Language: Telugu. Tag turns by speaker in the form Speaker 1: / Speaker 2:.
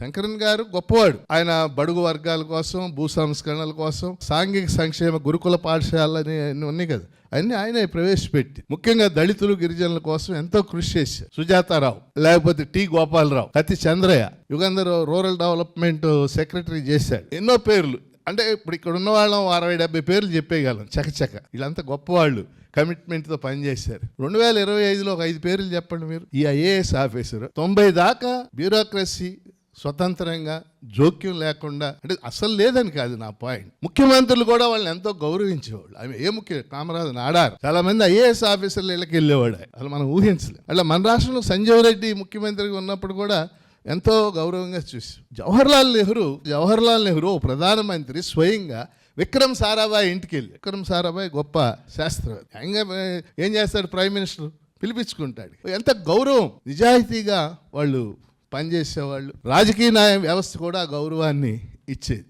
Speaker 1: శంకరన్ గారు గొప్పవాడు. ఆయన బడుగు వర్గాల కోసం భూ సంస్కరణల కోసం సాంఘిక సంక్షేమ గురుకుల పాఠశాలలు అని ఉన్నాయి కదా. అన్ని ఆయన ప్రవేశపెట్టి. ముఖ్యంగా దళితులు గిరిజనుల కోసం ఎంతో కృషి చేశారు. సుజాతారావు లేకపోతే T Gopalarao Katti Chandraiah Yugandhar rural development secretary చేశాడు. ఎన్నో పేర్లు. అంటే ఇప్పుడు ఇక్కడ ఉన్న వాళ్ళం అరవై డెబ్బై పేర్లు చెప్పేయగలం చకచక. వీళ్ళంతా గొప్పవాళ్ళు. కమిట్మెంట్తో పనిచేశారు. రెండు వేల ఇరవై ఐదులో ఒక ఐదు పేర్లు చెప్పండి మీరు. ఈ ఐఏఎస్ ఆఫీసర్. తొంభై దాకా బ్యూరోక్రసీ స్వతంత్రంగా జోక్యం లేకుండా అంటే అసలు లేదని కాదు నా పాయింట్ ముఖ్యమంత్రులు కూడా వాళ్ళని ఎంతో గౌరవించేవాళ్ళు. ఆమె ఏ ముఖ్య కామరాజు నాడారు. చాలా మంది ఐఏఎస్ ఆఫీసర్లు ఇళ్ళకి వెళ్ళేవాడు. అసలు మనం ఊహించలేం. అట్లా మన రాష్ట్రంలో సంజయ్ రెడ్డి ముఖ్యమంత్రిగా ఉన్నప్పుడు కూడా ఎంతో గౌరవంగా చూసి జవహర్లాల్ నెహ్రూ జవహర్లాల్ నెహ్రూ ఓ ప్రధానమంత్రి స్వయంగా విక్రమ్ సారాభాయ్ ఇంటికి వెళ్ళి విక్రమ్ సారాభాయ్ గొప్ప శాస్త్రవేత్త. ఇంకా ఏం చేస్తాడు ప్రైమ్ మినిస్టర్? పిలిపించుకుంటాడు. ఎంత గౌరవం నిజాయితీగా వాళ్ళు పనిచేసేవాళ్ళు. రాజకీయ న్యాయ వ్యవస్థ కూడా గౌరవాన్ని ఇచ్చేది.